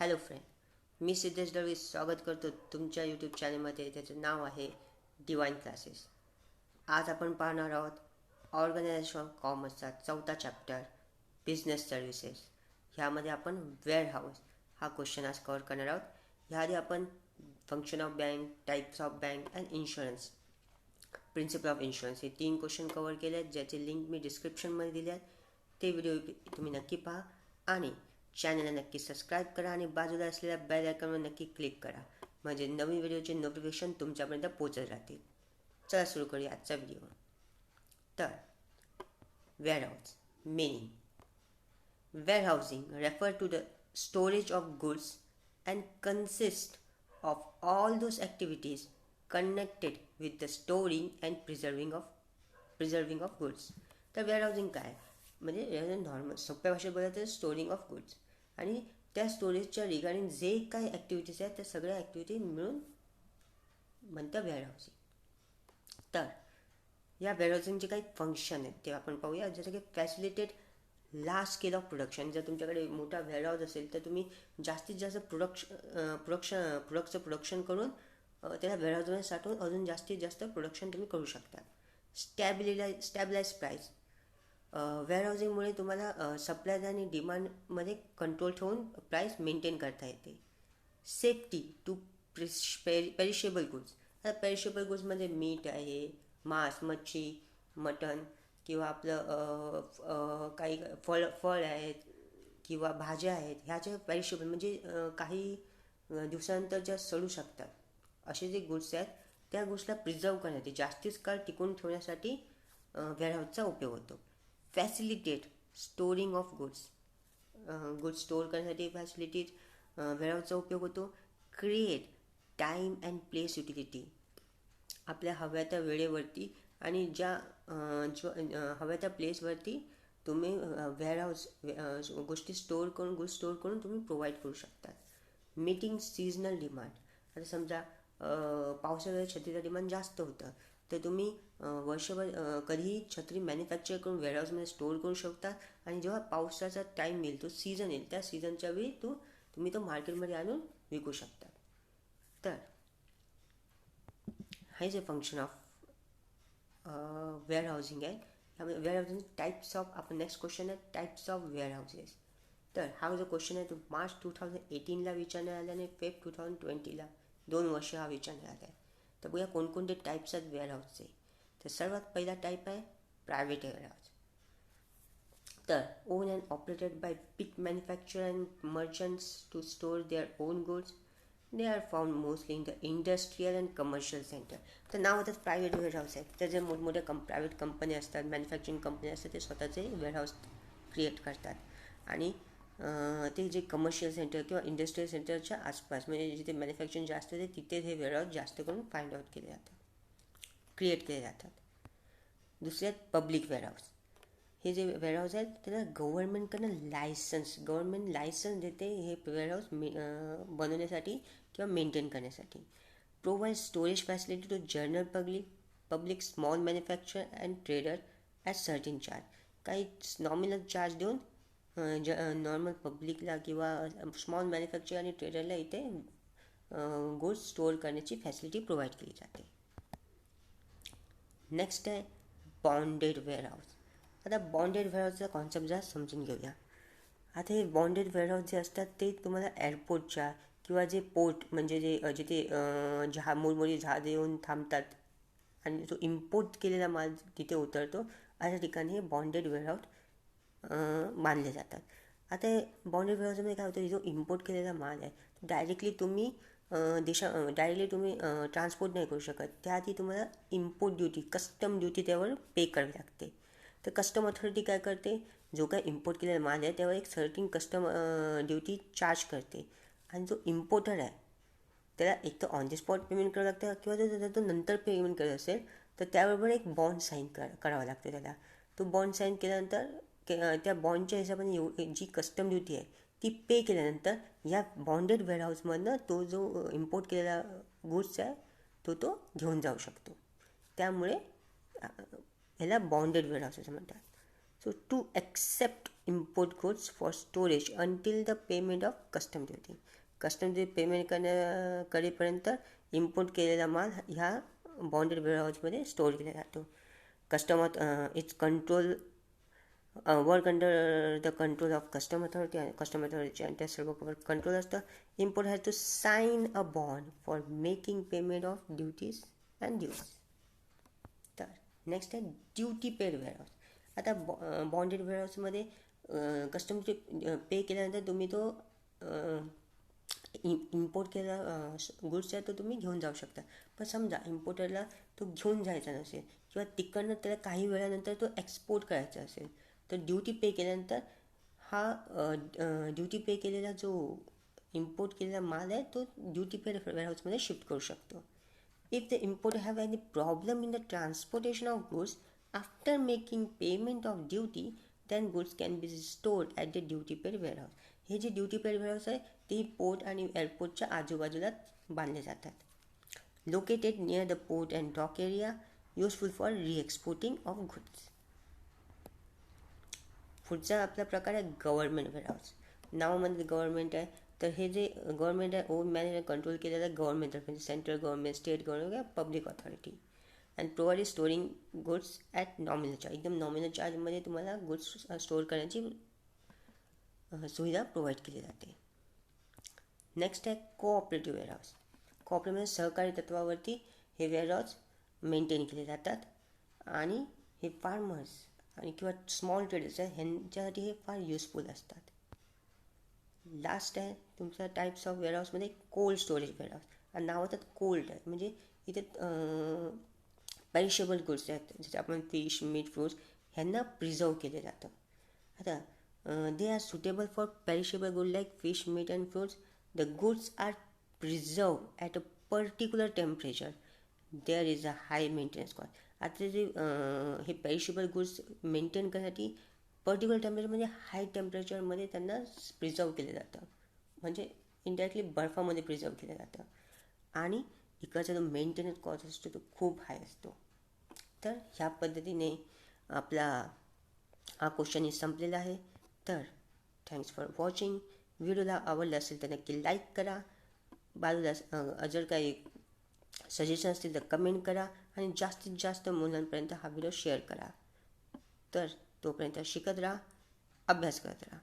Hello friend मी सिद्धेश दळवी स्वागत करतो तुमच्या यूट्यूब चॅनलमध्ये त्याचं नाव आहे डिवाईन क्लासेस आज आपण पाहणार आहोत ऑर्गनायझेशन ऑफ कॉमर्सचा चौथा चॅप्टर बिझनेस सर्व्हिसेस ह्यामध्ये आपण वेअर हाऊस हा क्वेश्चन आज कवर करणार आहोत. ह्याआधी आपण function of bank types of bank and insurance principle of insurance हे तीन क्वेश्चन कवर केले आहेत ज्याचे लिंक मी डिस्क्रिप्शनमध्ये दिले आहेत ते व्हिडिओ तुम्ही नक्की पहा. आणि चॅनलला नक्की सबस्क्राईब करा आणि बाजूला असलेल्या बेल आयकॉनवर नक्की क्लिक करा. म्हणजे नवीन व्हिडिओचे नोटिफिकेशन तुमच्यापर्यंत पोचत राहतील. चला सुरू करूया आजचा व्हिडिओ तर warehouse meaning. Warehousing refer to the storage of goods and consist of all those activities connected with the storing and preserving of preserving of goods तर वेअरहाऊसिंग काय? म्हणजे नॉर्मल सोप्या भाषेत बोलायचं तर स्टोरिंग ऑफ गुड्स आणि त्या स्टोरेजच्या रिगार्डिंग जे काही ॲक्टिव्हिटीज आहेत त्या सगळ्या ॲक्टिव्हिटी मिळून म्हणतं वेअरहाऊसिंग तर या वेअरहाऊसिंगचे काही फंक्शन आहेत ते आपण पाहूया. जसं की facilitated large scale of production जर तुमच्याकडे मोठा वेअरहाऊस असेल तर तुम्ही जास्तीत जास्त प्रोडक्श प्रोडक्शन प्रोडक्टचं प्रोडक्शन करून त्याला वेअरहाऊसमध्ये साठवून अजून जास्तीत जास्त प्रोडक्शन तुम्ही करू शकता. स्टॅबिलाय स्टॅबिलाइज प्राईस वेअरहाऊसिंगमुळे तुम्हाला सप्लाय आणि डिमांडमध्ये कंट्रोल ठेवून प्राईस मेंटेन करता येते. सेफ्टी टू पेरिशेबल गुड्स आता पेरिशेबल गुड्समध्ये मीठ आहे मांस मच्छी मटण किंवा आपलं काही फळ फळ आहेत किंवा भाज्या आहेत ह्याच्या पेरिशेबल म्हणजे काही दिवसानंतर ज्या सडू शकतात. असे जे गुड्स आहेत त्या गुड्सला प्रिझर्व करण्यासाठी जास्तीच काळ टिकून ठेवण्यासाठी वेअरहाऊसचा उपयोग होतो. Facilitate storing of goods goods store करण्यासाठी फॅसिलिटीज वेळाचा uh, उपयोग होतो. Create time and place utility आपल्या हव्या त्या वेळेवरती आणि ज्या uh, जो uh, हव्या त्या प्लेसवरती तुम्ही वेअरहाऊस गोष्टी स्टोअर करून गुड्स स्टोअर करून तुम्ही प्रोव्हाइड करू शकता. मीटिंग सीजनल डिमांड आता समजा पावसाळ्यात छत्रीचं डिमांड जास्त होतं. तर तुम्ही वर्षभर कधीही छत्री मॅन्युफॅक्चर करून वेअरहाऊसमध्ये स्टोअर करू शकता. आणि जेव्हा पावसाचा टाईम येईल तो सीझन येईल त्या सीझनच्या वेळी तो तुम्ही तो मार्केटमध्ये आणून विकू शकता. तर हे जे फंक्शन ऑफ वेअर हाऊसिंग आहे त्यामध्ये वेअरहाऊसिंग टाईप्स ऑफ आपण नेक्स्ट क्वेश्चन आहे टाईप्स ऑफ वेअरहाऊसेस. तर हा जो क्वेश्चन आहे तो मार्च टू थाउजंड एटीनला विचारण्यात आला आणि फेब टू थाउजंड ट्वेंटीला दोन वर्ष हा विचारण्यात आला आहे. तर बघूया कोणकोणते टाईप्स आहेत वेअर हाऊसचे. तर सर्वात पहिला टाईप आहे प्रायव्हेट वेअर हाऊस तर own and operated by big manufacture and merchants to store their own goods they are found mostly in the industrial and commercial centre तर नाव आता प्रायव्हेट वेअर हाऊस आहे. तर जे मोठमोठ्या कं प्रायव्हेट कंपन्या असतात मॅन्युफॅक्चरिंग कंपनी असतात ते स्वतःचे वेअर हाऊस क्रिएट करतात. आणि ते जे कमर्शियल सेंटर किंवा इंडस्ट्रियल सेंटरच्या आसपास म्हणजे जिथे मॅन्युफॅक्चरिंग जास्त होते तिथे हे वेळावर जास्त करून फाइंड आउट केले जातात. क्रिएट केले जातात. दुसरे आहेत पब्लिक वेअरहाऊस हे जे वेअरहाऊस आहेत त्याला गव्हर्नमेंटकडनं लायसन्स गव्हर्नमेंट लायसन्स देते हे वेअरहाऊस मे बनवण्यासाठी किंवा मेंटेन करण्यासाठी. Provide storage facility to general public public small manufacture and trader at certain charge काही नॉमिनल चार्ज देऊन ज नॉर्मल पब्लिकला किंवा स्मॉल मॅन्युफॅक्चर आणि ट्रेडरला इथे गुड्स स्टोअर करण्याची फॅसिलिटी प्रोव्हाइड केली जाते. नेक्स्ट आहे बॉन्डेड वेअरहाऊस आता बॉन्डेड वेअरहाऊसचा कॉन्सेप्ट जरा समजून घेऊया. आता हे बॉन्डेड वेअरहाऊस जे असतात ते तुम्हाला एअरपोर्टच्या किंवा जे पोर्ट म्हणजे जे जिथे जहा मोठमोठी जहाजे येऊन थांबतात आणि जो इम्पोर्ट केलेला माल तिथे उतरतो अशा ठिकाणी हे बॉन्डेड वेअरहाऊस मानले जातात. आता बाउंड्री वेअरहाऊसमध्ये काय होतं जो इम्पोर्ट केलेला माल आहे डायरेक्टली तुम्ही देशा डायरेक्टली तुम्ही ट्रान्सपोर्ट नाही करू शकत. त्याआधी तुम्हाला इम्पोर्ट ड्युटी कस्टम ड्युटी त्यावर पे करावी लागते. तर कस्टम अथॉरिटी काय करते? जो काय इम्पोर्ट केलेला माल आहे त्यावर एक सर्टिन कस्टम ड्युटी चार्ज करते. आणि जो इम्पोर्टर आहे त्याला एक तर ऑन द स्पॉट पेमेंट करावं लागतं किंवा जर तो नंतर पेमेंट करत असेल तर त्याबरोबर एक बॉन्ड साईन कर करावा लागतो त्याला. तो बॉन्ड साईन केल्यानंतर त्या बॉन्डच्या हिशोबाने एव जी कस्टम ड्युटी आहे ती पे केल्यानंतर या बॉन्डेड वेअरहाऊसमधनं तो जो इम्पोर्ट केलेला गुड्स आहे तो तो घेऊन जाऊ शकतो. त्यामुळे ह्याला बॉन्डेड वेअरहाऊस असं म्हणतात. So to accept import goods for storage until the payment of custom duty custom duty payment करण्या करेपर्यंत इम्पोर्ट केलेला माल ह्या बॉन्डेड वेअरहाऊसमध्ये स्टोअर केला जातो. Customer its control work under the control of custom authority custom authority आणि त्या सर्व कंट्रोल असतं import has to sign a bond for making payment of duties and duties तर नेक्स्ट आहे ड्युटी पेड वेअरहाऊस आता बॉ बॉन्डेड वेअरहाऊसमध्ये कस्टम पे केल्यानंतर तुम्ही तो इम्पोर्ट केला गुड्स आहे तो तुम्ही घेऊन जाऊ शकता. पण समजा इम्पोर्टरला तो घेऊन जायचा नसेल किंवा तिकडनं त्याला काही वेळानंतर तो एक्सपोर्ट करायचा असेल तर ड्युटी पे केल्यानंतर हा ड्युटी पे केलेला जो इम्पोर्ट केलेला माल आहे तो ड्युटी पेड वेअरहाऊसमध्ये शिफ्ट करू शकतो. If the import have any problem in the transportation of goods after making payment of duty then goods can be stored at the duty paid warehouse हे जे ड्युटी पेड वेअरहाऊस आहे ते port आणि एअरपोर्टच्या आजूबाजूला बांधले जातात. Located near the port and dock area useful for reexporting of goods पुढचा आपला प्रकार आहे गव्हर्नमेंट वेअरहाऊस नावामध्ये गव्हर्नमेंट आहे तर हे जे गव्हर्नमेंट आहे ओन मॅनेज कंट्रोल केलेलं आहे गव्हर्नमेंट म्हणजे सेंट्रल गव्हर्नमेंट स्टेट गव्हर्नमेंट किंवा public authority and provide storing goods at nominal charge एकदम नॉमिनल चार्जमध्ये तुम्हाला गुड्स स्टोअर करण्याची सुविधा प्रोव्हाइड केली जाते. नेक्स्ट आहे कोऑपरेटिव्ह वेअरहाऊस कोऑपरेटिव्ह सहकारी तत्वावरती हे वेअरहाऊस मेंटेन केले जातात. आणि हे फार्मर्स आणि किंवा स्मॉल ट्रेडर्स आहेत ह्यांच्यासाठी हे फार युजफुल असतात. लास्ट आहे तुमचा टाईप्स ऑफ वेअरहाऊसमध्ये कोल्ड स्टोरेज वेअरहाऊस आणि नाव नावातात कोल्ड आहे. म्हणजे इथे पेरिशेबल गुड्स आहेत. जसे आपण फिश मीट फ्रूट्स ह्यांना प्रिझर्व केलं जातं. आता they are suitable for perishable good like fish meat and fruits the goods are preserve at a particular temperature there is a high maintenance cost आता जे हे पेरिशेबल गुड्स मेंटेन करण्यासाठी particular temperature म्हणजे high टेम्परेचरमध्ये त्यांना preserve केलं जातं. म्हणजे indirectly बर्फामध्ये preserve केलं जातं. आणि इकडचा जो मेंटेनन्स कॉस्ट असतो तो खूप हाय असतो. तर ह्या पद्धतीने आपला हा क्वेश्चन संपलेला आहे. तर थँक्स फॉर वॉचिंग व्हिडिओला आवडला असेल तर नक्की लाईक करा. बाजूला जर काही सजेशन असतील तर कमेंट करा आणि जास्तीत जास्त मुलांपर्यंत हा व्हिडिओ शेअर करा. तर तोपर्यंत शिकत राहा अभ्यास करत राहा.